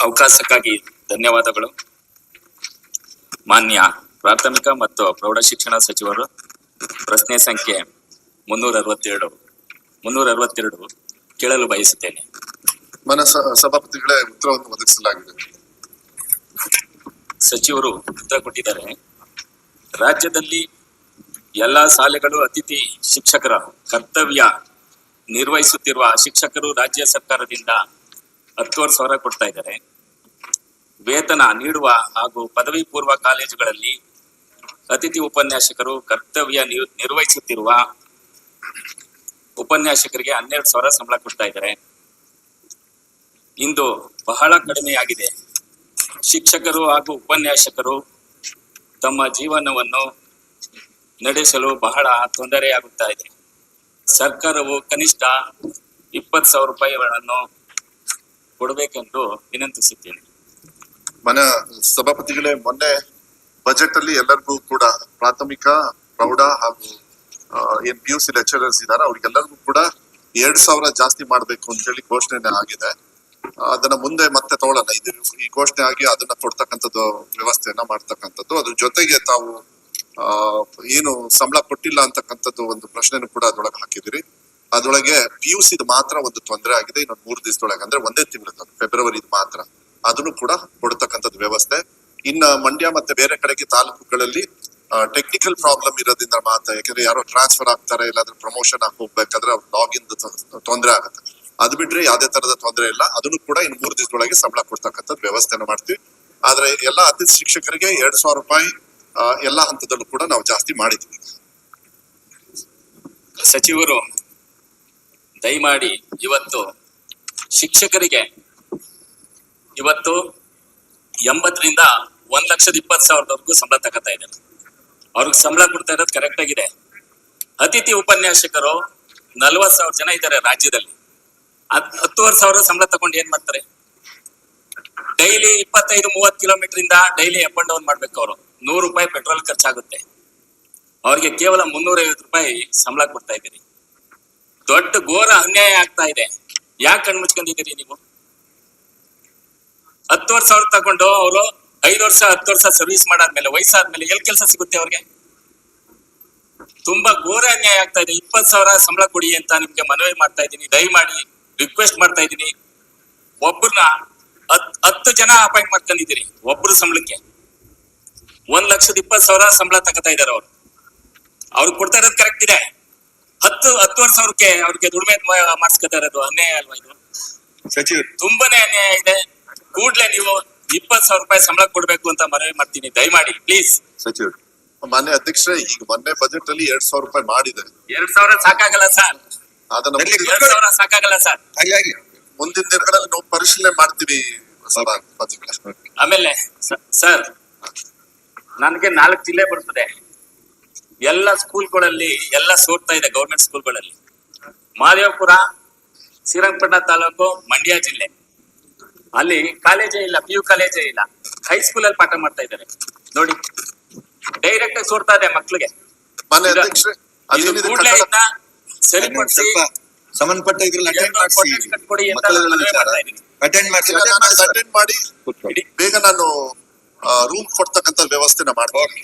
ಅವಕಾಶಕ್ಕಾಗಿ ಧನ್ಯವಾದಗಳು. ಮಾನ್ಯ ಪ್ರಾಥಮಿಕ ಮತ್ತು ಪ್ರೌಢಶಿಕ್ಷಣ ಸಚಿವರು ಪ್ರಶ್ನೆ ಸಂಖ್ಯೆ ಮುನ್ನೂರ ಅರವತ್ತೆರಡು ಮುನ್ನೂರ ಅರವತ್ತೆರಡು ಕೇಳಲು ಬಯಸುತ್ತೇನೆ. ಮನ ಸ- ಸಭಾಪತಿಗಳೇ ಉತ್ತರವನ್ನು ಒದಗಿಸಲಾಗಿದೆ. ಸಚಿವರು ಉತ್ತರ ಕೊಟ್ಟಿದ್ದಾರೆ. ರಾಜ್ಯದಲ್ಲಿ ಎಲ್ಲಾ ಶಾಲೆಗಳು ಅತಿಥಿ ಶಿಕ್ಷಕರ ಕರ್ತವ್ಯ ನಿರ್ವಹಿಸುತ್ತಿರುವ ಶಿಕ್ಷಕರು ರಾಜ್ಯ ಸರ್ಕಾರದಿಂದ ಹತ್ತುವರೆ ಸಾವಿರ ಕೊಡ್ತಾ ಇದ್ದಾರೆ. ವೇತನ ನೀಡುವ ಹಾಗೂ ಪದವಿ ಪೂರ್ವ ಕಾಲೇಜುಗಳಲ್ಲಿ ಅತಿಥಿ ಉಪನ್ಯಾಸಕರು ಕರ್ತವ್ಯ ನಿರ್- ನಿರ್ವಹಿಸುತ್ತಿರುವ ಉಪನ್ಯಾಸಕರಿಗೆ ಹನ್ನೆರಡು ಸಾವಿರ ಸಂಬಳ ಕೊಡ್ತಾ ಇದ್ದಾರೆ. ಇಂದು ಬಹಳ ಕಡಿಮೆಯಾಗಿದೆ. ಶಿಕ್ಷಕರು ಹಾಗೂ ಉಪನ್ಯಾಸಕರು ತಮ್ಮ ಜೀವನವನ್ನು ನಡೆಸಲು ಬಹಳ ತೊಂದರೆಯಾಗುತ್ತಾ ಇದೆ. ಸರ್ಕಾರವು ಕನಿಷ್ಠ ಇಪ್ಪತ್ತು ಸಾವಿರ ರೂಪಾಯಿಗಳನ್ನು ಕೊಡಬೇಕೆಂದು ವಿನಂತಿಸುತ್ತೇನೆ. ಮನ, ಸಭಾಪತಿಗಳೇ, ಮೊನ್ನೆ ಬಜೆಟ್ ಅಲ್ಲಿ ಎಲ್ಲರಿಗೂ ಕೂಡ ಪ್ರಾಥಮಿಕ, ಪ್ರೌಢ ಹಾಗೂ ಏನ್ ಪಿ ಯು ಸಿ ಲೆಕ್ಚರರ್ಸ್ ಇದಾರೆ, ಅವ್ರಿಗೆಲ್ಲರಿಗೂ ಕೂಡ ಎರಡ್ ಸಾವಿರ ಜಾಸ್ತಿ ಮಾಡ್ಬೇಕು ಅಂತ ಹೇಳಿ ಘೋಷಣೆ ಆಗಿದೆ. ಅದನ್ನ ಮುಂದೆ ಮತ್ತೆ ತಗೊಳ್ಳಲ್ಲ ಇದು ಈ ಘೋಷಣೆ ಆಗಿ ಅದನ್ನ ಕೊಡ್ತಕ್ಕಂಥದ್ದು, ವ್ಯವಸ್ಥೆಯನ್ನ ಮಾಡ್ತಕ್ಕಂಥದ್ದು. ಅದ್ರ ಜೊತೆಗೆ ತಾವು ಏನು ಸಂಬಳ ಕೊಟ್ಟಿಲ್ಲ ಅಂತಕ್ಕಂಥದ್ದು ಒಂದು ಪ್ರಶ್ನೆನೂ ಕೂಡ ಅದ್ರೊಳಗೆ ಹಾಕಿದಿರಿ ಅದ್ರೊಳಗೆ ಪಿ ಯು ಸಿದ್ ಮಾತ್ರ ಒಂದು ತೊಂದರೆ ಆಗಿದೆ ಇನ್ನೊಂದು ಮೂರು ದಿವಸದೊಳಗೆ. ಅಂದ್ರೆ ಒಂದೇ ತಿಂಗಳು ಫೆಬ್ರವರಿ ಮಾತ್ರ. ಅದನ್ನು ಕೂಡ ಕೊಡ್ತಕ್ಕಂಥದ್ದು ವ್ಯವಸ್ಥೆ. ಇನ್ನ ಮಂಡ್ಯ ಮತ್ತೆ ಬೇರೆ ಕಡೆಗೆ ತಾಲೂಕುಗಳಲ್ಲಿ ಟೆಕ್ನಿಕಲ್ ಪ್ರಾಬ್ಲಮ್ ಇರೋದ್ರಿಂದ ಮಾತ್ರ, ಯಾಕಂದ್ರೆ ಯಾರೋ ಟ್ರಾನ್ಸ್ಫರ್ ಆಗ್ತಾರೆ, ಇಲ್ಲಾಂದ್ರೆ ಪ್ರಮೋಷನ್ ಆಗಿ ಹೋಗ್ಬೇಕಾದ್ರೆ ಲಾಗಿನ್ ತೊಂದರೆ ಆಗುತ್ತೆ. ಅದು ಬಿಟ್ರೆ ಯಾವ್ದೇ ತರದ ತೊಂದರೆ ಇಲ್ಲ. ಅದನ್ನು ಕೂಡ ಇನ್ನು ಮೂರು ದಿವಸದೊಳಗೆ ಸಂಬಳ ಕೊಡ್ತಕ್ಕಂಥದ್ದು ವ್ಯವಸ್ಥೆನ ಮಾಡ್ತೀವಿ. ಆದ್ರೆ ಎಲ್ಲಾ ಅತಿಥಿ ಶಿಕ್ಷಕರಿಗೆ ಎರಡ್ ಸಾವಿರ ರೂಪಾಯಿ ಎಲ್ಲಾ ಹಂತದಲ್ಲೂ ಕೂಡ ನಾವು ಜಾಸ್ತಿ ಮಾಡಿದ್ವಿ ಸಚಿವರು, ದಯಮಾಡಿ ಇವತ್ತು ಶಿಕ್ಷಕರಿಗೆ ಇವತ್ತು ಎಂಬತ್ತರಿಂದ ಒಂದ್ ಲಕ್ಷದ ಇಪ್ಪತ್ತು ಸಾವಿರದವರೆಗೂ ಸಂಬಳ ತಗೋತಾ ಇದ್ದಾರೆ. ಅವ್ರಿಗೆ ಸಂಬಳ ಕೊಡ್ತಾ ಇರೋದು ಕರೆಕ್ಟ್ ಆಗಿದೆ. ಅತಿಥಿ ಉಪನ್ಯಾಸಕರು ನಲ್ವತ್ ಸಾವಿರ ಜನ ಇದ್ದಾರೆ ರಾಜ್ಯದಲ್ಲಿ. ಹತ್- ಹತ್ತುವರೆ ಸಾವಿರ ಸಂಬಳ ತಗೊಂಡು ಏನ್ ಮಾಡ್ತಾರೆ? ಡೈಲಿ ಇಪ್ಪತ್ತೈದು ಮೂವತ್ ಕಿಲೋಮೀಟರ್ ಇಂದ ಡೈಲಿ ಅಪ್ ಅಂಡ್ ಡೌನ್ ಮಾಡ್ಬೇಕು ಅವರು. ನೂರು ರೂಪಾಯಿ ಪೆಟ್ರೋಲ್ ಖರ್ಚಾಗುತ್ತೆ. ಅವ್ರಿಗೆ ಕೇವಲ ಮುನ್ನೂರ ಐವತ್ತು ರೂಪಾಯಿ ಸಂಬಳ ಕೊಡ್ತಾ ಇದ್ದೀರಿ. ದೊಡ್ಡ ಘೋರ ಅನ್ಯಾಯ ಆಗ್ತಾ ಇದೆ. ಯಾಕೆ ಕಣ್ಮುಚ್ಕೊಂಡಿದ್ದೀರಿ ನೀವು? ಹತ್ತುವರೆ ಸಾವಿರ ತಗೊಂಡು ಅವರು ಐದು ವರ್ಷ ಹತ್ತು ವರ್ಷ ಸರ್ವಿಸ್ ಮಾಡಾದ್ಮೇಲೆ ವಯಸ್ಸಾದ್ಮೇಲೆ ಎಲ್ಲಿ ಕೆಲಸ ಸಿಗುತ್ತೆ ಅವ್ರಿಗೆ? ತುಂಬಾ ಘೋರ ಅನ್ಯಾಯ ಆಗ್ತಾ ಇದೆ. ಇಪ್ಪತ್ತು ಸಾವಿರ ಸಂಬಳ ಕೊಡಿ ಅಂತ ನಿಮ್ಗೆ ಮನವಿ ಮಾಡ್ತಾ ಇದ್ದೀನಿ. ದಯಮಾಡಿ ರಿಕ್ವೆಸ್ಟ್ ಮಾಡ್ತಾ ಇದ್ದೀನಿ. ಒಬ್ಬರನ್ನ ಹತ್ ಹತ್ತು ಜನ ಅಪಾಯಿಂಟ್ ಮಾಡ್ಕೊಂಡಿದ್ದೀರಿ ಒಬ್ರು ಸಂಬಳಕ್ಕೆ. ಒಂದ್ ಲಕ್ಷದ ಇಪ್ಪತ್ತು ಸಾವಿರ ಸಂಬಳ ತಗೋತಾ ಇದಾರೆ ಅವ್ರು. ಅವ್ರಿಗೆ ಕೊಡ್ತಾ ಇರೋದು ಕರೆಕ್ಟ್ ಇದೆ. ಹತ್ತು ಹತ್ತುವರೆ ಸಾವಿರಕ್ಕೆ ಅವ್ರಿಗೆ ದುಡಿಮೆ ಮಾಡಿಸ್ಕೊತಾ ಇರೋದು. ಅನ್ಯಾಯ ಅಲ್ವಾ ಇದು? ಸಚಿವ ತುಂಬಾನೇ ಅನ್ಯಾಯ ಇದೆ. ಕೂಡ್ಲೆ ನೀವು ಇಪ್ಪತ್ ಸಾವಿರ ರೂಪಾಯಿ ಸಂಬಳ ಕೊಡ್ಬೇಕು ಅಂತ ಮನವಿ ಮಾಡ್ತೀನಿ. ದಯಮಾಡಿ ಪ್ಲೀಸ್ ಸಚಿವರು ಮಾನ್ಯ ಅಧ್ಯಕ್ಷರೇ ಈಗ ಮೊನ್ನೆ ಬಜೆಟ್ ಅಲ್ಲಿ ಎರಡ್ ಸಾವಿರ ರೂಪಾಯಿ ಮಾಡಿದ್ದಾರೆ. ಎರಡ್ ಸಾವಿರ ಸಾಕಾಗಲ್ಲ ಸರ್. ಅದನ್ನ ಮುಂದಿನ- ಎರಡ್ ಸಾವಿರ ಸಾಕಾಗಲ್ಲ ಸರ್. ಆಗ್ಲಿ ಮುಂದಿನ ದಿನಗಳಲ್ಲಿ ನಾವು ಪರಿಶೀಲನೆ ಮಾಡ್ತೀವಿ ಸಭಾಪತಿಗಳೇ ಆಮೇಲೆ ಸ- ಸರ್ ನನಗೆ ನಾಲ್ಕು ಜಿಲ್ಲೆ ಬರ್ತದೆ. ಎಲ್ಲ ಸ್ಕೂಲ್ಗಳಲ್ಲಿ ಎಲ್ಲ ಸೋರ್ತಾ ಇದೆ ಗೌರ್ಮೆಂಟ್ ಸ್ಕೂಲ್ಗಳಲ್ಲಿ. ಮಾದೇವಪುರ ಶ್ರೀರಂಗಪಟ್ಟಣ ತಾಲೂಕು ಮಂಡ್ಯ ಜಿಲ್ಲೆ. ಅಲ್ಲಿ ಕಾಲೇಜೇ ಇಲ್ಲ ಪಿ ಯು ಕಾಲೇಜೇ ಇಲ್ಲ. ಹೈಸ್ಕೂಲ್ ಅಲ್ಲಿ ಪಾಠ ಮಾಡ್ತಾ ಇದ್ದಾರೆ. ನೋಡಿ ಡೈರೆಕ್ಟ್ ಆಗಿ ಸೋರ್ತಾ ಇದೆ ಮಕ್ಳಿಗೆ. ಸರಿಪಡಿಸಿ ಸಂಬಂಧಪಟ್ಟ ಇದ್ರಲ್ಲಿ ಅಟೆಂಡ್ ಮಾಡಿ. ಬೇಗ ನಾನು ರೂಮ್ ಕೊಡ್ತಕ್ಕಂತ ವ್ಯವಸ್ಥೆನ ಮಾಡ್ತೀನಿ.